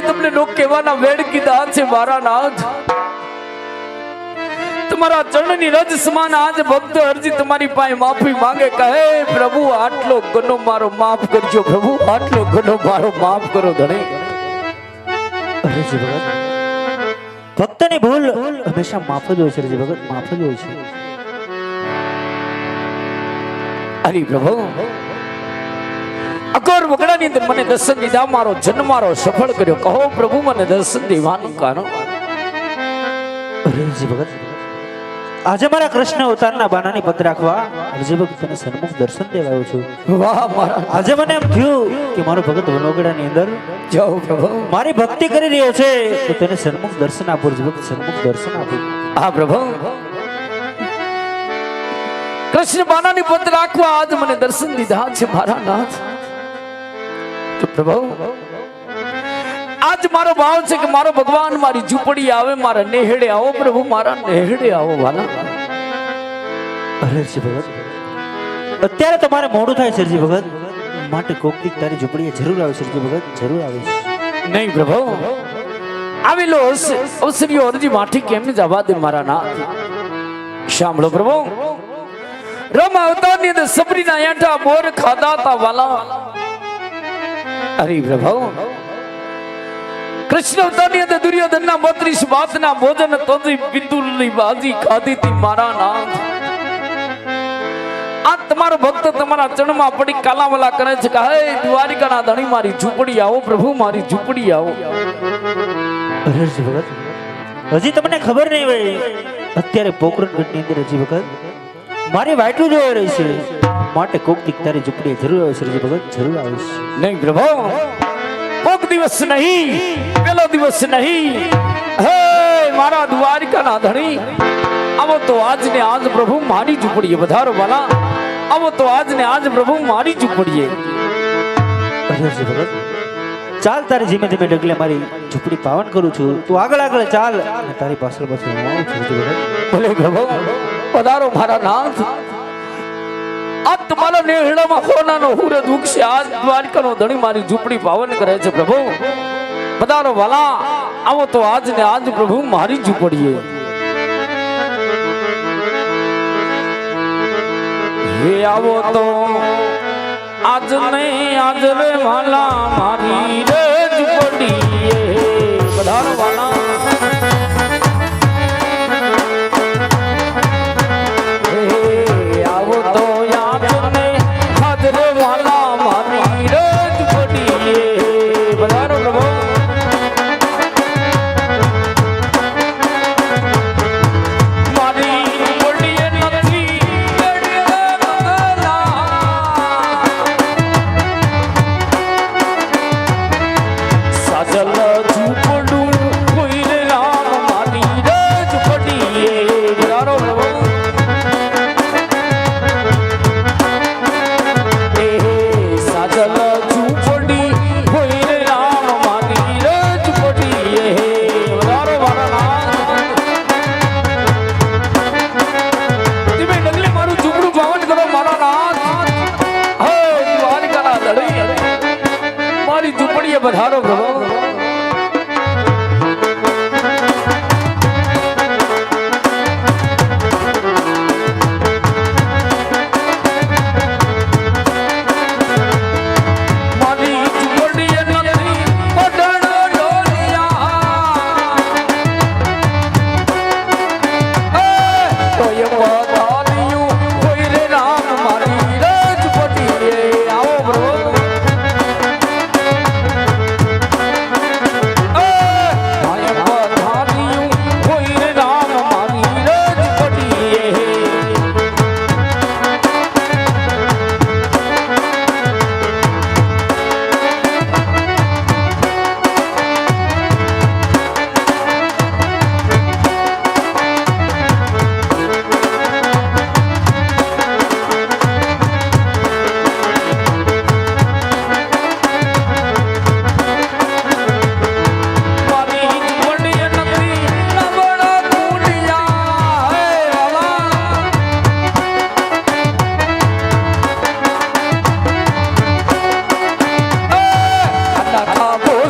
અરજી તમને નો કહેવાના વેડ કીધા છે મારા નાથ. તમારા ચરણની રજ સમાન આજ ભક્ત અરજી તમારી પાસે માફી માંગે. કહે, પ્રભુ, આટલો ગનો મારો માફ કરજો, પ્રભુ, આટલો ગનો મારો માફ કરો ધણે. ભક્તની ભૂલ હંમેશા માફ જ હોય છે હરજી ભગત માફ જ હોય છે. અરે પ્રભુ અકોર વગડાની અંદર મને દર્શન દીધા મારો જન્મ મારો સફળ કર્યો. કહો પ્રભુ મને દર્શન દેવાનું કારણ? હરજી ભગત આજે મારા કૃષ્ણ અવતારના બાનાની પત્ર રાખવા હરજી ભગત તને સન્મુખ દર્શન દેવાયો છું. વાહ મારા આજે મને એમ થયું કે મારો ભગત વનોગડાની અંદર જાઓ પ્રભુ. મારી ભક્તિ કરી રહ્યો છે તો તેને સન્મુખ દર્શન આપો હરજી ભગત સન્મુખ દર્શન આપો. હા પ્રભુ. કૃષ્ણ બાનાની પત્ર રાખવા આજ મને દર્શન દીધા છે મારા નાથ. તો પ્રભુ. આજ મારો ભાવ છે કે મારો ભગવાન મારી ઝૂંપડી આવે, મારા નેહડે આવો પ્રભુ, મારા નેહડે આવો વાલા. હરજી ભગત, અત્યારે તમારે મોડું થાય સરજી ભગત. માટે કોક તારી ઝૂંપડીએ જરૂર આવે સરજી ભગત, જરૂર આવે નહીં પ્રભુ. આવેલો અવસ- અવસરીઓ અરજી માઠી કેમ જવા દે મારા ના સાંભળો પ્રભુ. રમ અવતારની અંદર સબરીના એઠા બોર ખાધા તા વાલા. અરે પ્રભુ. કૃષ્ણ અવતારની અંદર દુર્યોધનના બત્રીસ વાતના ભોજન તોજી બિંદુની બાજી મારા નાથ. આ તમારો ભક્ત તમારા ચરણમાં પડી કાલાવલા કરે છે કે, હે દ્વારિકાના ધણી, મારી ઝૂંપડી આવો, પ્રભુ, મારી ઝૂંપડી આવો. હજી તમને ખબર નહીં હોય. અત્યારે પોકરણગઢની અંદર હજી વખત મારી વાટલું જોઈ રહી છે. માટે કોક દીક તારી ઝૂંપડીએ જરૂર આવે શ્રીજી ભગત જરૂર આવે નહીં પ્રભુ કોક દિવસ નહીં પેલો દિવસ નહીં. હે મારા દ્વારિકાના ધણી આવો તો આજ ને આજ પ્રભુ મારી ઝૂંપડીએ વધારો વાલા આવો તો આજ ને આજ પ્રભુ મારી ઝૂંપડીએ. ભગત ચાલ તારી ધીમે ધીમે ડગલે મારી ઝૂંપડી પાવન કરું છું. તું આગળ આગળ ચાલ. તારી પાછળ પાછળ હું આવું છું ભલે પ્રભુ પધારો મારા નાથ. આ તમારા નેહડામાં સોનાનો હુરદ ઉગશે આજ દ્વારકાનો ધણી મારી ઝૂંપડી પાવન કરે છે પ્રભુ. પધારો વાલા, આવો તો આજ ને આજ પ્રભુ મારી ઝૂંપડીએ. હે આવો તો આજ ને આજ રે વાલા મારી રે ઝૂંપડીએ. પધારો વાલા.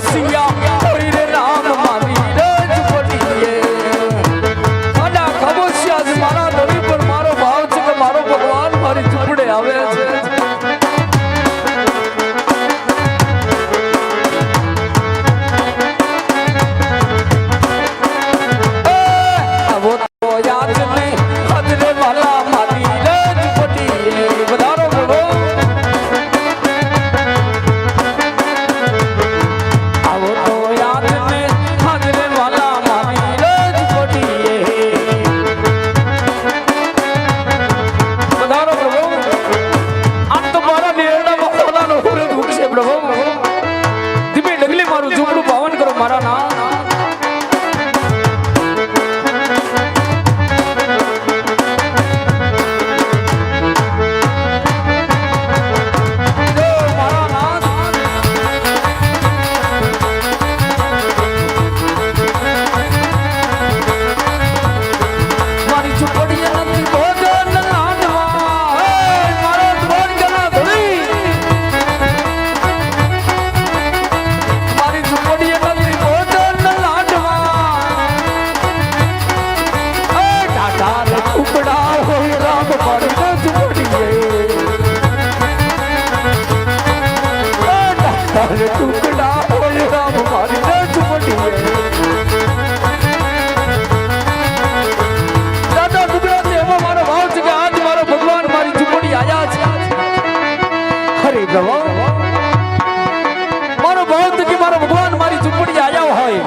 see ya. મારો ભક્ત કે મારો ભગવાન મારી ચૂંટણી આયા હોય.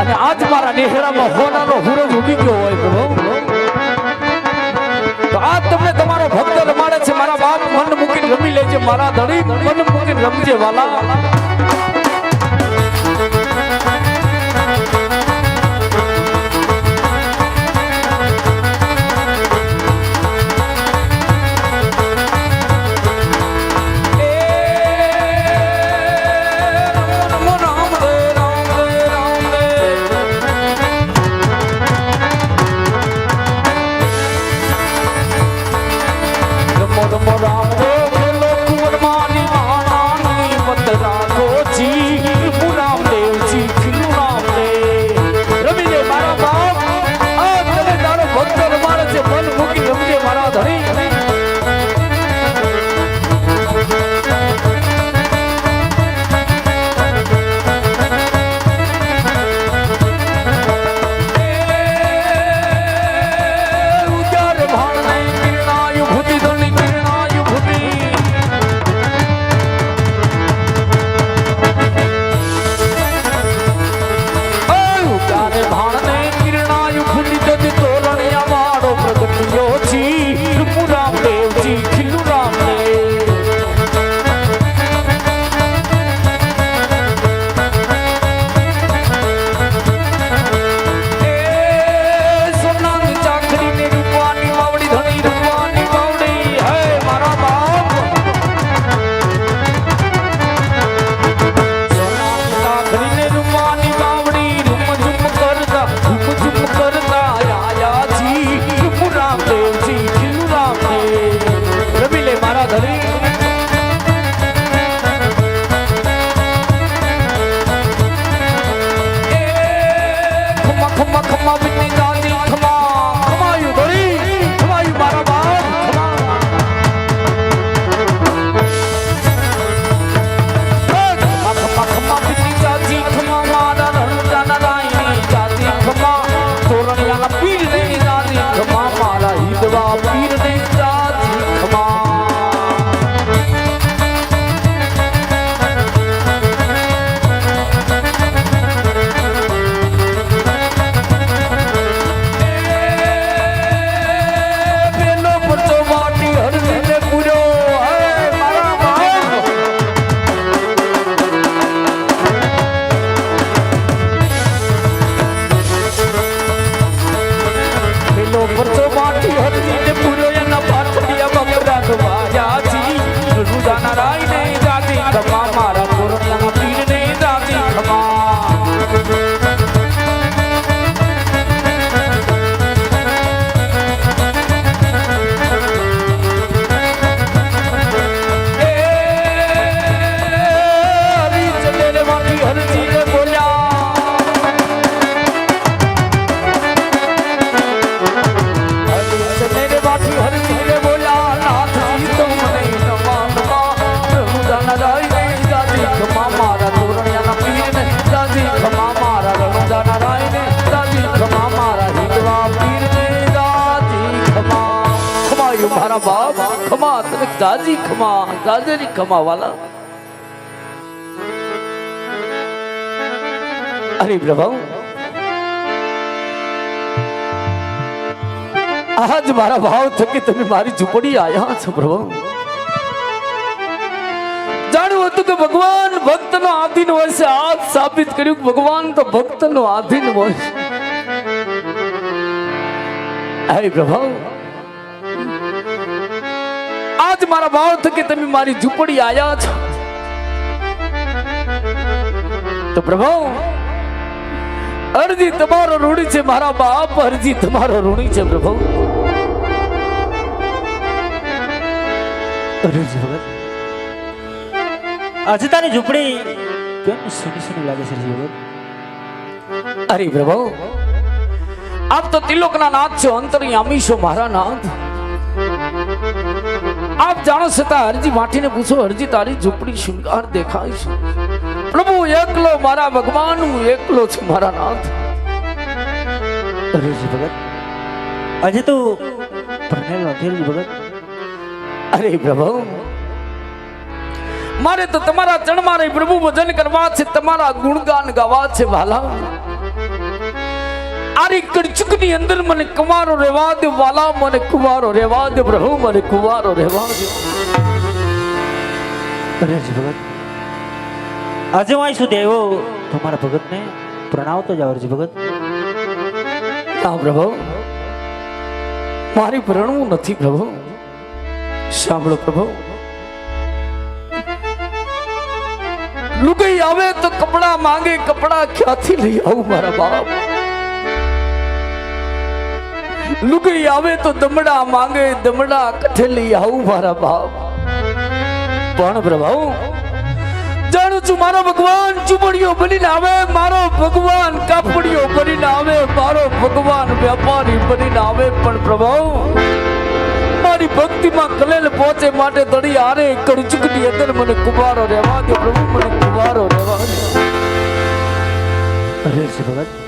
અને આજ મારા નેહરામાં હોનાનો હુરજ ઉગી ગયો હોય પ્રભુ તો આજ તમને તમારો ભક્ત રમાડે છે, મારા બાપ મન મૂકીને રમી લેજે, મારા ધણી મન મૂકીને રમજે, વાલા. દાદી ખમા દાદાની ખમા વાલા અરે પ્રભુ આજ મારા ભાવ થકી તમે મારી ઝૂંપડી આયા છો પ્રભુ જાણ્યું હતું કે ભગવાન ભક્તનો આધીન હોય છે આજ સાબિત કર્યું કે ભગવાન તો ભક્તનો આધીન હોય છે. હે પ્રભુ આજ મારા ભાવ થકી તમે મારી ઝૂંપડી આયા છો. તો પ્રભુ, અરજી તમારો ઋણી છે, મારા બાપ અરજી તમારો ઋણી છે, પ્રભુ. જી આજે તારી ઝૂંપડી કેમ સુની સુની લાગે છે જી અરે પ્રભુ, આપ તો તિલોકના નાથ છો અંતરી છો, મારા નાથ. આપ જાણો છતાં હરજી માટીને પૂછો હરજી તારી ઝૂંપડી શૃંગાર દેખાય છે પ્રભુ, એકલો મારા ભગવાન હું એકલો છું મારા નાથ. હરજી ભગત, આજે તો પરણેલ નથી ભગત. અરે પ્રભુ, મારે તો તમારા ચરણમાં પ્રભુ ભજન કરવા છે, તમારા ગુણગાન ગાવા છે, વાલા. આરી કડચુકની અંદર મને કુવારો રેવા દે, વાલા મને કુવારો રેવા દે, પ્રભુ મને કુવારો રેવા દે. અરેજી ભગત, આજે હું સુધી આવ્યો તો મારા ભગતને પ્રણાવતો જાવ અરેજી ભગત. હા પ્રભુ નથી પ્રભુ. સાંભળો પ્રભુ. લુગઈ આવે તો કપડા માંગે, કપડા ક્યાંથી લઈ આવું મારા બાપ? લુગઈ આવે તો દમડા માંગે, દમડા કઠેલી આવું મારા બાપ. પણ પ્રભાવ જાણું છું મારો ભગવાન ચુમડીઓ બનીને આવે, મારો ભગવાન કાપડીઓ બનીને આવે, મારો ભગવાન વેપારી બનીને આવે. પણ પ્રભાવ મારી ભક્તિમાં કલેલ પહોંચે માટે દડી આરે કડચુકની અંદર મને કુવારો રહેવા દો, પ્રભુ મને કુવારો રહેવા દો. અરે ભગત.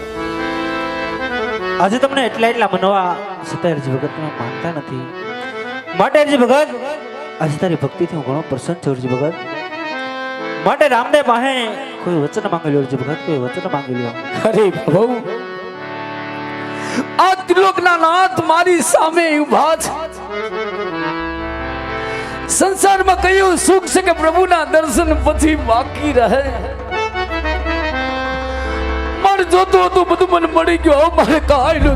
આજે તમને એટલા એટલા મનવા છતાં અરજી ભગત માનતા નથી. માટે અરજી ભગત, આજે તારી ભક્તિથી હું ઘણો પ્રસન્ન છું અરજી ભગત. માટે રામદેવ પાસે કોઈ વચન માંગેલું અરજી ભગત, કોઈ વચન માંગેલું? અરે પ્રભુ આ ત્રિલોકના નાથ મારી સામે ઊભા છે. સંસારમાં કયું સુખ છે કે પ્રભુના દર્શન પછી બાકી રહે? મારે જોતું હતું બધું મને મળી ગયું. મારે કાંઈ ન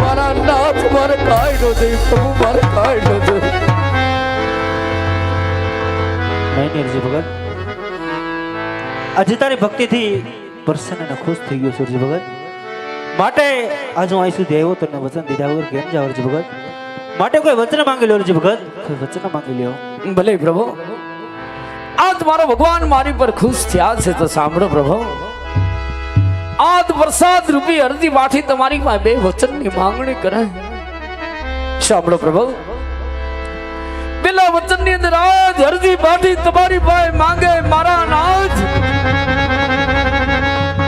મારા નાથ મારે કાંઈ ન પ્રભુ મારે કાંઈ ન નહીં ભગત. આજે તારી ભક્તિથી પ્રસન્ન અને ખુશ થઈ ગયો સુરજી ભગત. માટે આજ હું અહીં સુધી આવ્યો તને વચન દીધા વગર કેમ જાવ અરજી ભગત? માટે કોઈ વચન માંગી લ્યો અરજી ભગત? કોઈ વચન માંગી લ્યો. ભલે પ્રભુ. આજ મારો ભગવાન મારી પર ખુશ થયા છે તો સાંભળો પ્રભુ. આજ વરસાદ રૂપી અરજી વાઠી તમારી પાસે બે વચનની માંગણી કરે. સાંભળો પ્રભુ. પેલા વચનની અંદર આજ અરજી વાઠી તમારી પાસે માંગે મારા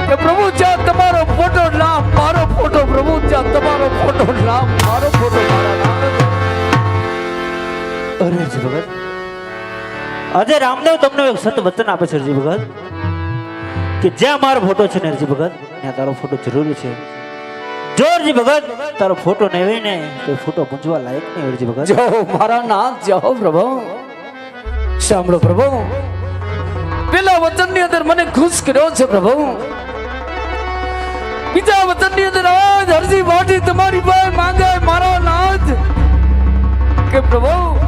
કે પ્રભુ, જ્યાં તમારો ફોટો નામ મારો ફોટો પ્રભુ, જ્યાં તમારો ફોટો નામ મારો ફોટો મારા અરે જી ભગત. આજે રામદેવ તમને એક સત વચન આપે છે જી ભગત. કે જ્યાં મારો ફોટો છે ને અરજી ભગત, ત્યાં તારો ફોટો જરૂરી છે. જો અરજી ભગત, તારો ફોટો નહીં ને, તો ફોટો પૂંજવા લાયક નહીં અરજી ભગત. જો, મારા નાથ જાઓ પ્રભુ. સાંભળો પ્રભુ. પેલા વચનની અંદર મને ખુશ કર્યો છે પ્રભુ. બીજા વચનની અંદર આજ હરજી વાટી તમારી પાસે માંગે મારો નાથ. કે પ્રભુ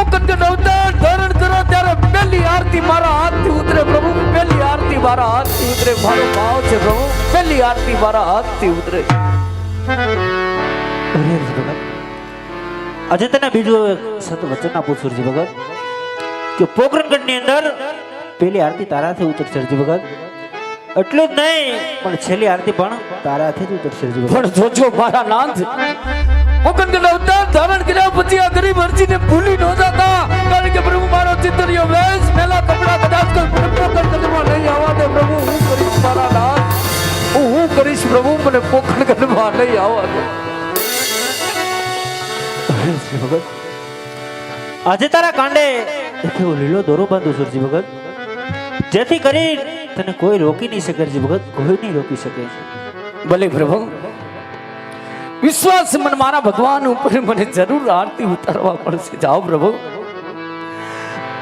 અવતાર ધારણ કરો ત્યારે પહેલી આરતી મારા હાથથી ઉતરે પ્રભુ. પહેલી આરતી મારા હાથથી ઉતરે. મારો ભાવ છે પ્રભુ. પહેલી આરતી મારા હાથથી ઉતરે. આજે તને બીજું સત વચન આપું સુરજી ભગત કે પોકરણગઢની અંદર પેલી આરતી તારાથી ઉતરશે અરજી ભગત એટલું જ નહીં પણ છેલ્લી આરતી પણ તારાથી જ ઉતરશે પણ જોજો મારા નાથ. મુકંદ અવતાર ધારણ કર્યા પછી આ ગરીબ અરજીને ભૂલી ન જતા. કારણ કે પ્રભુ મારો ચિતરિયો વેશ. મેલા કપડા કદાચ કોઈ પોખણ કદમાં નહીં આવવા દે. પ્રભુ હું કરીશ મારા નાથ. હું હું કરીશ પ્રભુ મને પોખણ કદમાં નહીં આવવા દે. આજે તારા કાંડે એવો લીલો દોરો બાંધો સુરજી ભગત. જેથી કરી તને કોઈ રોકી નહીં શકે જી ભગત. કોઈ નહીં રોકી શકે. ભલે પ્રભુ વિશ્વાસ મને, મારા ભગવાન ઉપર મને જરૂર આરતી ઉતારવા પડશે જાઓ પ્રભુ.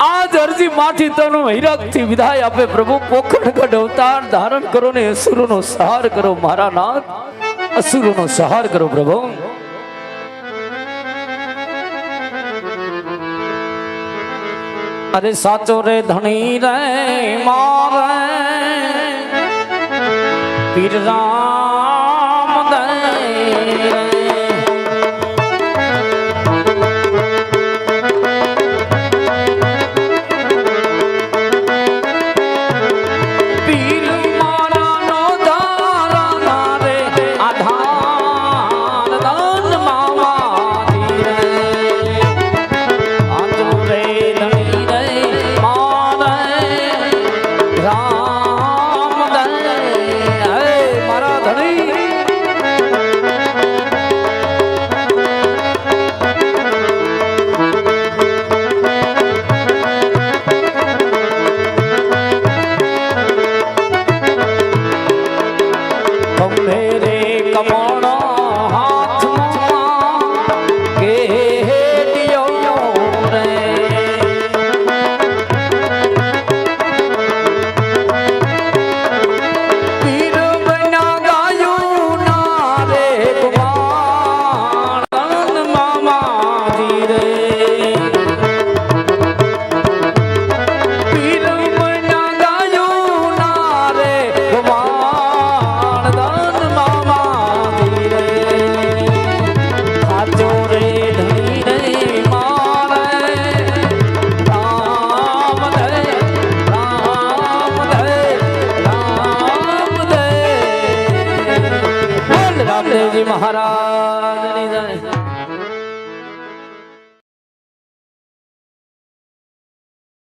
આજ અરજી માથી તનો હિરકથી વિદાય આપે પ્રભુ. પોખણગઢ અવતાર ધારણ કરો ને અસુરોનો સહાર કરો, મારા નાથ. અસુરોનો સહાર કરો પ્રભુ. અરે સાચો રે ધણી રે, મારે. પીર રામ રે.